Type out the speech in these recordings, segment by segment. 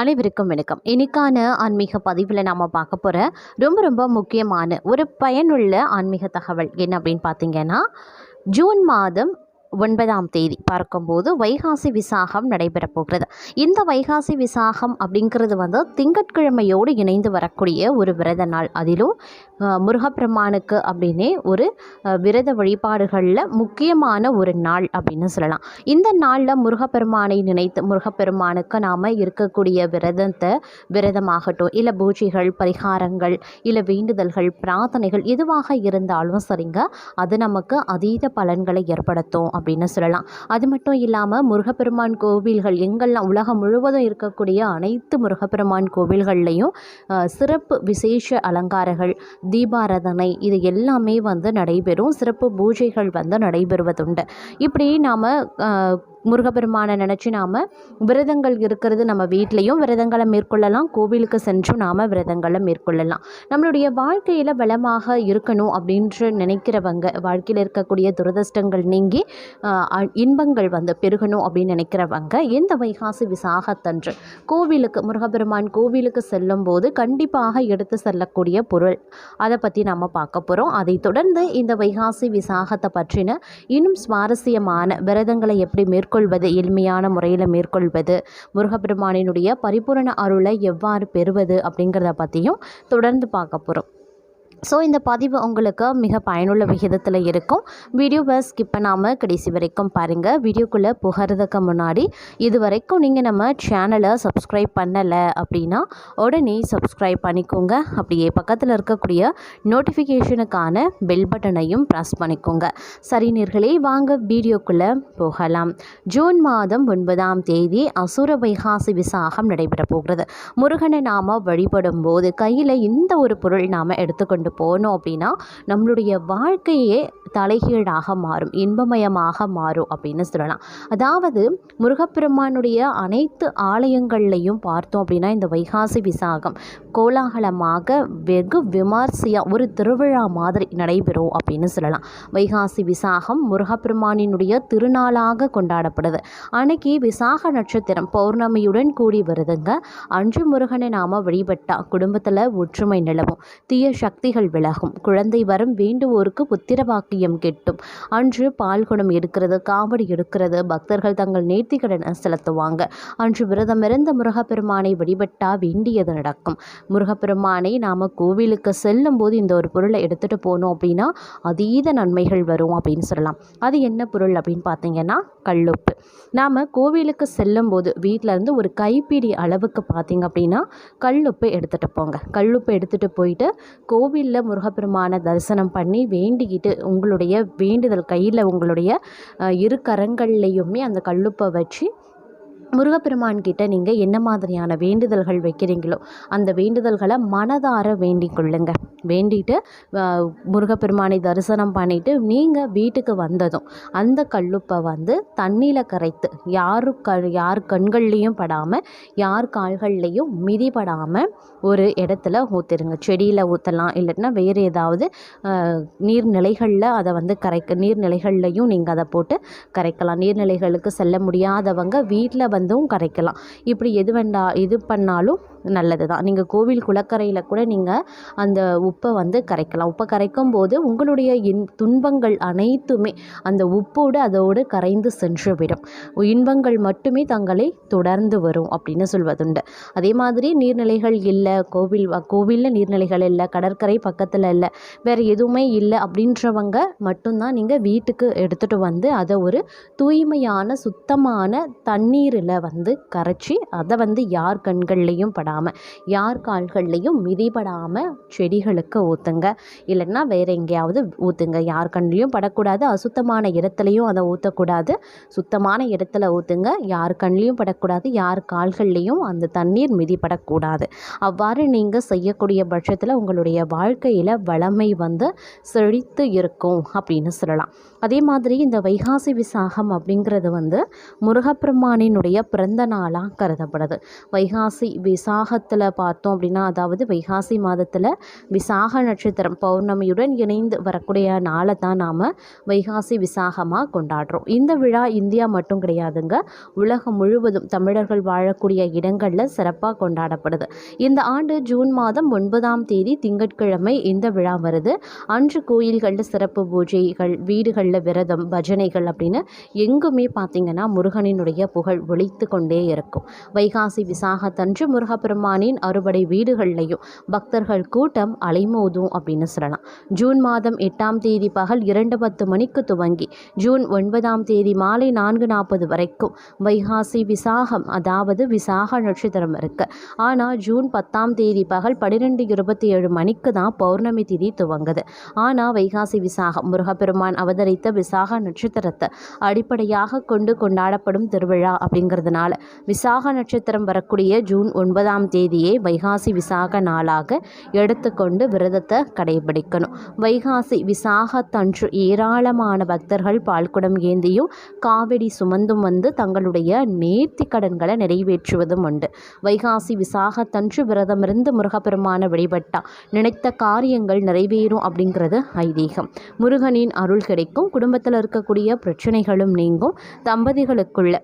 அனைவருக்கும் வணக்கம். இன்னைக்கான ஆன்மீக பதிவில் நாம் பார்க்க போகிற ரொம்ப ரொம்ப முக்கியமான ஒரு பயனுள்ள ஆன்மீக தகவல் என்ன அப்படின்னு பார்த்தீங்கன்னா ஜூன் மாதம் ஒன்பதாம் தேதி பார்க்கும்போது வைகாசி விசாகம் நடைபெறப் போகிறது. இந்த வைகாசி விசாகம் அப்படிங்கிறது வந்து திங்கட்கிழமையோடு இணைந்து வரக்கூடிய ஒரு விரத நாள். அதிலும் முருகப்பெருமானுக்கு அப்படின்னே ஒரு விரத வழிபாடுகளில் முக்கியமான ஒரு நாள் அப்படின்னு சொல்லலாம். இந்த நாளில் முருகப்பெருமானை நினைத்து முருகப்பெருமானுக்கு நாம் இருக்கக்கூடிய விரதத்தை விரதமாகட்டும் இல்லை பூஜைகள் பரிகாரங்கள் இல்லை வேண்டுதல்கள் பிரார்த்தனைகள் எதுவாக இருந்தாலும் சரிங்க அது நமக்கு அதீத பலன்களை ஏற்படுத்தும் அப்படின்னு சொல்லலாம். அது மட்டும் இல்லாமல் முருகப்பெருமான் கோவில்கள் எங்கெல்லாம் உலகம் முழுவதும் இருக்கக்கூடிய அனைத்து முருகப்பெருமான் கோவில்கள்லையும் சிறப்பு விசேஷ அலங்காரங்கள் தீபாராதனை இது எல்லாமே வந்து நடைபெறும். சிறப்பு பூஜைகள் வந்து நடைபெறுவதுண்டு. இப்படி நாம் முருகப்பெருமானை நினச்சி நாம் விரதங்கள் இருக்கிறது நம்ம வீட்லேயும் விரதங்களை மேற்கொள்ளலாம். கோவிலுக்கு சென்றும் நாம் விரதங்களை மேற்கொள்ளலாம். நம்மளுடைய வாழ்க்கையில் பலமாக இருக்கணும் அப்படின்று நினைக்கிறவங்க வாழ்க்கையில் இருக்கக்கூடிய துரதிர்ஷ்டங்கள் நீங்கி இன்பங்கள் வந்து பெருகணும் அப்படின்னு நினைக்கிறவங்க இந்த வைகாசி விசாகத்தன்று கோவிலுக்கு முருகப்பெருமான் கோவிலுக்கு செல்லும் போது கண்டிப்பாக எடுத்து செல்லக்கூடிய பொருள். அதை பற்றி நம்ம பார்க்க போகிறோம் அதைத் தொடர்ந்து இந்த வைகாசி விசாகத்தை பற்றின இன்னும் சுவாரஸ்யமான விரதங்களை எப்படி மேற்கொள்வது எளிமையான முறையில் மேற்கொள்வது முருகப்பெருமானினுடைய பரிபூரண அருளை எவ்வாறு பெறுவது அப்படிங்கிறத பற்றியும் தொடர்ந்து பார்க்க போகிறோம் ஸோ இந்த பதிவு உங்களுக்கு மிக பயனுள்ள விகிதத்தில் இருக்கும். வீடியோவை ஸ்கிப் பண்ணாமல் கடைசி வரைக்கும் பாருங்கள் வீடியோக்குள்ளே புகிறதுக்கு முன்னாடி இது வரைக்கும் நீங்கள் நம்ம சேனலை சப்ஸ்கிரைப் பண்ணலை அப்படின்னா உடனே சப்ஸ்கிரைப் பண்ணிக்கோங்க. அப்படியே பக்கத்தில் இருக்கக்கூடிய நோட்டிஃபிகேஷனுக்கான பெல் பட்டனையும் ப்ரெஸ் பண்ணிக்கோங்க. சரி நீர்களே வாங்க வீடியோக்குள்ளே போகலாம். ஜூன் மாதம் ஒன்பதாம் தேதி அசுர வைகாசி விசாகம் நடைபெற போகிறது. முருகனை நாம் வழிபடும் போது கையில் இந்த ஒரு பொருள் நாம் எடுத்துக்கொண்டு போனோம் அப்படின்னா நம்மளுடைய வாழ்க்கையே தலைகீழாக மாறும் இன்பமயமாக மாறும் அப்படின்னு சொல்லலாம். அதாவது முருகப்பெருமானுடைய அனைத்து ஆலயங்கள்லையும் பார்த்தோம் அப்படின்னா இந்த வைகாசி விசாகம் கோலாகலமாக வெகு விமர்சையாக ஒரு திருவிழா மாதிரி நடைபெறும் அப்படின்னு சொல்லலாம். வைகாசி விசாகம் முருகப்பெருமானினுடைய திருநாளாக கொண்டாடப்படுது. அன்னைக்கு விசாக நட்சத்திரம் பௌர்ணமியுடன் கூடி வருதுங்க. அன்று முருகனை நாம வழிபட்டா குடும்பத்தில் ஒற்றுமை நிலவும் தீய சக்திகள் விலகும். குழந்தை வரும் வேண்டுவோருக்கு புத்திர பாக்கியம் கிட்டும். அன்று பால்குடம் எடுக்கிறது காவடி எடுக்கிறது. பக்தர்கள் தங்கள் நேர்த்திக்கடன் செலுத்துவாங்க. அன்று விரதமிருந்த முருகப்பெருமானை வழிபட்டா வேண்டியது நடக்கும். முருகப்பெருமானை நாம் கோவிலுக்கு செல்லும் போது இந்த ஒரு பொருளை எடுத்துகிட்டு போனோம் அப்படின்னா அதீத நன்மைகள் வரும் அப்படின்னு சொல்லலாம். அது என்ன பொருள் அப்படின்னு பார்த்தீங்கன்னா கல்லுப்பு. நாம் கோவிலுக்கு செல்லும் போது வீட்டில் இருந்து ஒரு கைப்பிடி அளவுக்கு பார்த்தீங்க அப்படின்னா கல்லுப்பை எடுத்துகிட்டு போங்க. கல்லுப்பை எடுத்துகிட்டு போயிட்டு கோவிலில் முருகப்பெருமானை தரிசனம் பண்ணி வேண்டிக்கிட்டு உங்களுடைய வேண்டுதல் கையில் உங்களுடைய இரு கரங்கள்லேயுமே அந்த கல்லுப்பை வச்சு முருகப்பெருமான் கிட்ட நீங்கள் என்ன மாதிரியான வேண்டுதல்கள் வைக்கிறீங்களோ அந்த வேண்டுதல்களை மனதார வேண்டிக் கொள்ளுங்க. வேண்டிட்டு முருகப்பெருமானை தரிசனம் பண்ணிட்டு நீங்கள் வீட்டுக்கு வந்ததும் அந்த கல்லுப்பை வந்து தண்ணியில் கரைத்து யாரு க யார் கண்கள்லேயும் படாமல் யார் கால்கள்லேயும் மிதிப்படாமல் ஒரு இடத்துல ஊற்றிடுங்க செடியில் ஊற்றலாம் இல்லைன்னா வேறு ஏதாவது நீர்நிலைகளில் அதை வந்து கரைக்க நீர்நிலைகள்லையும் நீங்கள் அதை போட்டு கரைக்கலாம். நீர்நிலைகளுக்கு செல்ல முடியாதவங்க வீட்டில் வந்து வந்தும் கரைக்கலாம். இப்படி எது வேண்டா எது பண்ணாலும் நல்லது தான் நீங்கள் கோவில் குளக்கரையில் கூட நீங்கள் அந்த உப்பை வந்து கரைக்கலாம். உப்பை கரைக்கும் போது உங்களுடைய இன் துன்பங்கள் அனைத்துமே அந்த உப்போடு அதோடு கரைந்து சென்றுவிடும். இன்பங்கள் மட்டுமே தங்களை தொடர்ந்து வரும் அப்படின்னு சொல்வதுண்டு. அதே மாதிரி நீர்நிலைகள் இல்லை கோவில் கோவிலில் நீர்நிலைகள் இல்லை கடற்கரை பக்கத்தில் இல்லை வேறு எதுவுமே இல்லை அப்படின்றவங்க மட்டும்தான் நீங்கள் வீட்டுக்கு எடுத்துகிட்டு வந்து அதை ஒரு தூய்மையான சுத்தமான தண்ணீரில் வந்து கரைச்சி அதை வந்து யார் கண்கள்லேயும் படாமல் யார் கால்கள்லேயும் மிதிபடாமல் செடிகளுக்கு ஊற்றுங்க இல்லைன்னா வேறு எங்கேயாவது ஊற்றுங்க யார் கண்லேயும் படக்கூடாது. அசுத்தமான இடத்துலையும் அதை ஊற்றக்கூடாது சுத்தமான இடத்துல ஊற்றுங்க யார் கண்லேயும் படக்கூடாது. யார் கால்கள்லேயும் அந்த தண்ணீர் மிதிப்படக்கூடாது அவ்வாறு நீங்கள் செய்யக்கூடிய பட்சத்தில் உங்களுடைய வாழ்க்கையில் வளமை வந்து செழித்து இருக்கும் அப்படின்னு சொல்லலாம். அதே மாதிரி இந்த வைகாசி விசாகம் அப்படிங்கிறது வந்து முருகப்பெருமானினுடைய பிறந்த நாளாக கருதப்படுது. வைகாசி விசாக விசாகத்தில் பார்த்தோம் அப்படின்னா அதாவது வைகாசி மாதத்தில் விசாக நட்சத்திரம் பௌர்ணமியுடன் இணைந்து வரக்கூடிய நாளை தான் நாம் வைகாசி விசாகமாக கொண்டாடுறோம். இந்த விழா இந்தியா மட்டும் கிடையாதுங்க. உலகம் முழுவதும் தமிழர்கள் வாழக்கூடிய இடங்களில் சிறப்பாக கொண்டாடப்படுது. இந்த ஆண்டு ஜூன் மாதம் ஒன்பதாம் தேதி திங்கட்கிழமை இந்த விழா வருது. அன்று கோயில்களில் சிறப்பு பூஜைகள் வீடுகளில் விரதம் பஜனைகள் அப்படின்னு எங்குமே பார்த்திங்கன்னா முருகனினுடைய புகழ் ஒழித்து கொண்டே இருக்கும். வைகாசி விசாகத்தன்று முருகப்பெருமானின் அறுபடை வீடுகள்லையும் பக்தர்கள் கூட்டம் அலைமோதும் அப்படின்னு சொல்லலாம். ஜூன் மாதம் எட்டாம் தேதி பகல் இரண்டு பத்து மணிக்கு துவங்கி ஜூன் ஒன்பதாம் தேதி மாலை நான்கு நாற்பது வரைக்கும் வைகாசி விசாகம் அதாவது விசாக நட்சத்திரம் இருக்கு. ஆனால் ஜூன் பத்தாம் தேதி பகல் பன்னிரெண்டு இருபத்தி ஏழு மணிக்கு தான் பௌர்ணமி திதி துவங்குது. ஆனால் வைகாசி விசாகம் முருகப்பெருமான் அவதரித்த விசாக நட்சத்திரத்தை அடிப்படையாக கொண்டு கொண்டாடப்படும் திருவிழா அப்படிங்கிறதுனால விசாக நட்சத்திரம் வரக்கூடிய ஜூன் ஒன்பதாம் தேதியே வைகாசி விசாக நாளாக எடுத்துக்கொண்டு விரதத்தை கடைபிடிக்கணும். வைகாசி விசாகத்தன்று ஏராளமான பக்தர்கள் பால்குடம் ஏந்தியும் காவடி சுமந்தும் வந்து தங்களுடைய நேர்த்தி கடன்களை நிறைவேற்றுவதும் உண்டு. வைகாசி விசாகத்தன்று விரதமிருந்து முருகப்பெருமான வழிபட்டா நினைத்த காரியங்கள் நிறைவேறும் அப்படிங்கிறது ஐதீகம். முருகனின் அருள் கிடைக்கும் குடும்பத்தில் இருக்கக்கூடிய பிரச்சனைகளும் நீங்கும் தம்பதிகளுக்குள்ள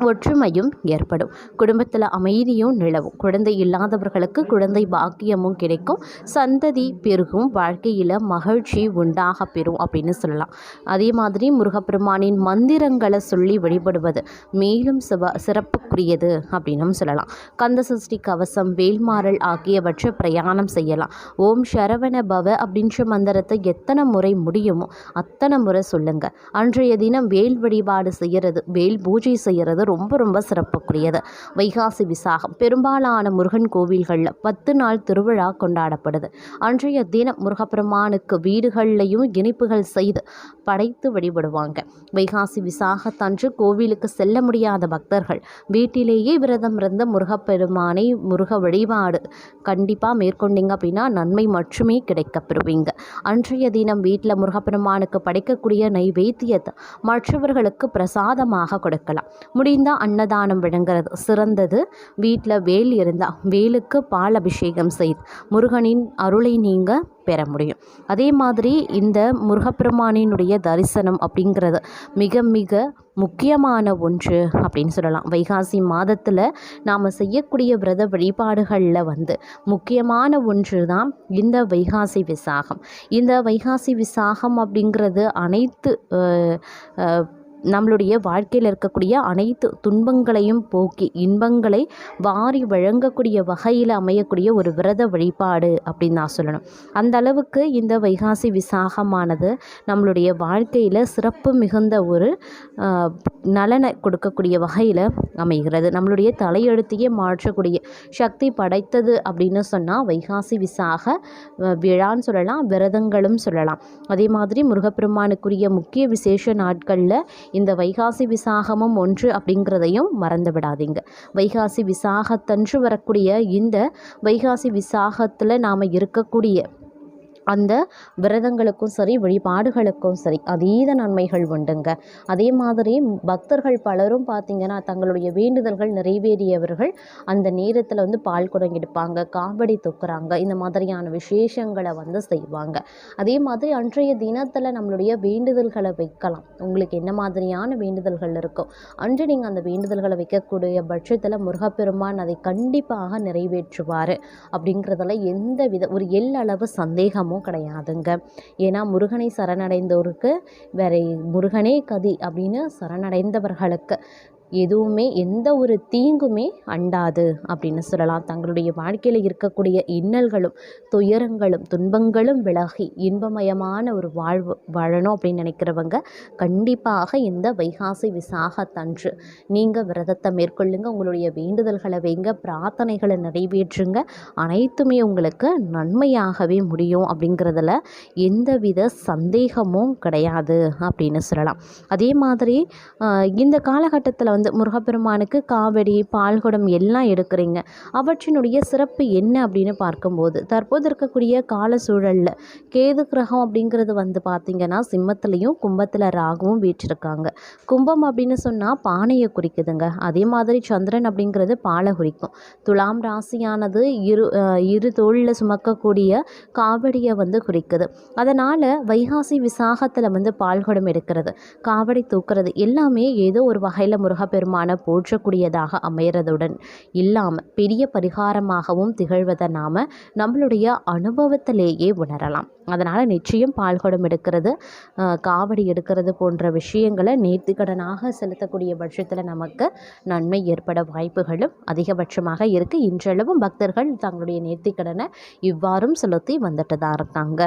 ஒற்றுமையும் ஏற்படும். குடும்பத்தில் அமைதியும் நிலவும். குழந்தை இல்லாதவர்களுக்கு குழந்தை பாக்கியமும் கிடைக்கும். சந்ததி பெருகும். வாழ்க்கையில் மகிழ்ச்சி உண்டாக பெறும் அப்படின்னு சொல்லலாம். அதே மாதிரி முருகப்பெருமானின் மந்திரங்களை சொல்லி வழிபடுவது மேலும் சிவ சிறப்புக்குரியது அப்படின்னும் சொல்லலாம். கந்த சஷ்டி கவசம் வேல்மாறல் ஆகியவற்றை பிரயாணம் செய்யலாம். ஓம் சரவண பவ அப்படின்ற மந்திரத்தை எத்தனை முறை முடியுமோ அத்தனை முறை சொல்லுங்கள் அன்றைய தினம் வேல் வழிபாடு செய்கிறது வேல் பூஜை செய்கிறது ரொம்ப ரொம்ப சிறப்புக்குரியது. வைகாசி விசாகம். பெரும்பாலான முருகன் கோவில்களில் பத்து நாள் திருவிழா கொண்டாடப்படுது. அன்றைய தினம் முருகப்பெருமானுக்கு வீடுகள்லையும் இனிப்புகள் செய்து படைத்து வழிபடுவாங்க. வைகாசி விசாகத்தன்று கோவிலுக்கு செல்ல முடியாத பக்தர்கள் வீட்டிலேயே விரதம் இருந்த முருகப்பெருமானை முருக வழிபாடு கண்டிப்பாக மேற்கொண்டீங்க அப்படின்னா நன்மை மட்டுமே கிடைக்கப்பெறுவீங்க அன்றைய தினம் வீட்டில் முருகப்பெருமானுக்கு படைக்கக்கூடிய நைவேத்தியத்தை மற்றவர்களுக்கு பிரசாதமாக கொடுக்கலாம். முடிந்தால் அன்னதானம் வழங்குறது சிறந்தது. வீட்டில் வேல் இருந்தால் வேலுக்கு பால் அபிஷேகம் செய்து முருகனின் அருளை நீங்கள் பெற முடியும். அதே மாதிரி இந்த முருகப்பெருமானினுடைய தரிசனம் அப்படிங்கிறது மிக மிக முக்கியமான ஒன்று அப்படின்னு சொல்லலாம். வைகாசி மாதத்தில் நாம் செய்யக்கூடிய விரத வழிபாடுகளில் வந்து முக்கியமான ஒன்று தான் இந்த வைகாசி விசாகம். இந்த வைகாசி விசாகம் அப்படிங்கிறது அனைத்து நம்மளுடைய வாழ்க்கையில் இருக்கக்கூடிய அனைத்து துன்பங்களையும் போக்கி இன்பங்களை வாரி வழங்கக்கூடிய வகையில் அமையக்கூடிய ஒரு விரத வழிபாடு அப்படின்னு நான் சொல்லணும். அந்த அளவுக்கு இந்த வைகாசி விசாகமானது நம்மளுடைய வாழ்க்கையில் சிறப்பு மிகுந்த ஒரு நலனை கொடுக்கக்கூடிய வகையில் அமைகிறது. நம்மளுடைய தலையெழுத்தையே மாற்றக்கூடிய சக்தி படைத்தது அப்படின்னு சொன்னால் வைகாசி விசாக விழான்னு சொல்லலாம் விரதங்களும் சொல்லலாம். அதே மாதிரி முருகப்பெருமானுக்குரிய முக்கிய விசேஷ நாட்களில் இந்த வைகாசி விசாகமும் ஒன்று அப்படிங்கிறதையும் மறந்து விடாதீங்க வைகாசி விசாகத்தன்று வரக்கூடிய இந்த வைகாசி விசாகத்தில் நாம் இருக்கக்கூடிய அந்த விரதங்களுக்கும் சரி வழிபாடுகளுக்கும் சரி அதீத நன்மைகள் உண்டுங்க. அதே மாதிரி பக்தர்கள் பலரும் பார்த்திங்கன்னா தங்களுடைய வேண்டுதல்கள் நிறைவேறியவர்கள் அந்த நேரத்தில் வந்து பால் குடம் எடுப்பாங்க காவடி தூக்குறாங்க இந்த மாதிரியான விசேஷங்களை வந்து செய்வாங்க. அதே மாதிரி அன்றைய தினத்தில் நம்மளுடைய வேண்டுதல்களை வைக்கலாம். உங்களுக்கு என்ன மாதிரியான வேண்டுதல்கள் இருக்கோ அன்று நீங்கள் அந்த வேண்டுதல்களை வைக்கக்கூடிய பட்சத்தில் முருகப்பெருமான் அதை கண்டிப்பாக நிறைவேற்றுவார். அப்படிங்கிறதுல எந்த வித ஒரு எல்லளவு சந்தேகமும் கிடையாதுங்க. ஏன்னா முருகனை சரணடைந்தோருக்கு வேற முருகனே கதி அப்படின்னு சரணடைந்தவர்களுக்கு. எதுவுமே எந்த ஒரு தீங்குமே அண்டாது அப்படின்னு சொல்லலாம். தங்களுடைய வாழ்க்கையில் இருக்கக்கூடிய இன்னல்களும் துயரங்களும் துன்பங்களும் விலகி இன்பமயமான ஒரு வாழ்வு வாழணும் அப்படின்னு நினைக்கிறவங்க கண்டிப்பாக இந்த வைகாசி விசாகத்தன்று நீங்கள் விரதத்தை மேற்கொள்ளுங்க. உங்களுடைய வேண்டுதல்களை வைங்க பிரார்த்தனைகளை நிறைவேற்றுங்க. அனைத்துமே உங்களுக்கு நன்மையாகவே முடியும் அப்படிங்கிறதுல எந்தவித சந்தேகமும் கிடையாது அப்படின்னு சொல்லலாம். அதே மாதிரி இந்த காலகட்டத்தில் வந்து முருகப்பெருமானுக்கு காவடி பால்குடம் எல்லாம் எடுக்கிறீங்க. அவற்றினுடைய சிறப்பு என்ன அப்படின்னு பார்க்கும்போது தற்போது இருக்கக்கூடிய கால சூழலில் கேது கிரகம் அப்படிங்கிறது வந்து பார்த்திங்கன்னா சிம்மத்துலேயும் கும்பத்தில் ராகுவும் வீற்றிருக்காங்க. கும்பம் அப்படின்னு சொன்னால் பானையை குறிக்குதுங்க. அதே மாதிரி சந்திரன் அப்படிங்கிறது பாலை குறிக்கும். துலாம் ராசியானது இரு இரு தோளில் சுமக்கக்கூடிய காவடியை வந்து குறிக்குது. அதனால் வைகாசி விசாகத்தில் வந்து பால்குடம் எடுக்கிறது காவடி தூக்குறது எல்லாமே ஏதோ ஒரு வகையில் முருகப்பெருமானை போற்றக்கூடியதாக அமையறதுடன் இல்லாமல் பெரிய பரிகாரமாகவும் திகழ்வதை நாம் நம்மளுடைய அனுபவத்திலேயே உணரலாம். அதனால் நிச்சயம் பால்குடம் எடுக்கிறது காவடி எடுக்கிறது போன்ற விஷயங்களை நேர்த்திக்கடனாக செலுத்தக்கூடிய பட்சத்தில் நமக்கு நன்மை ஏற்பட வாய்ப்புகளும் அதிகபட்சமாக இருக்குது இன்றளவும் பக்தர்கள் தங்களுடைய நேர்த்திக்கடனை இவ்வாறும் செலுத்தி வந்துட்டு தான் இருக்காங்க.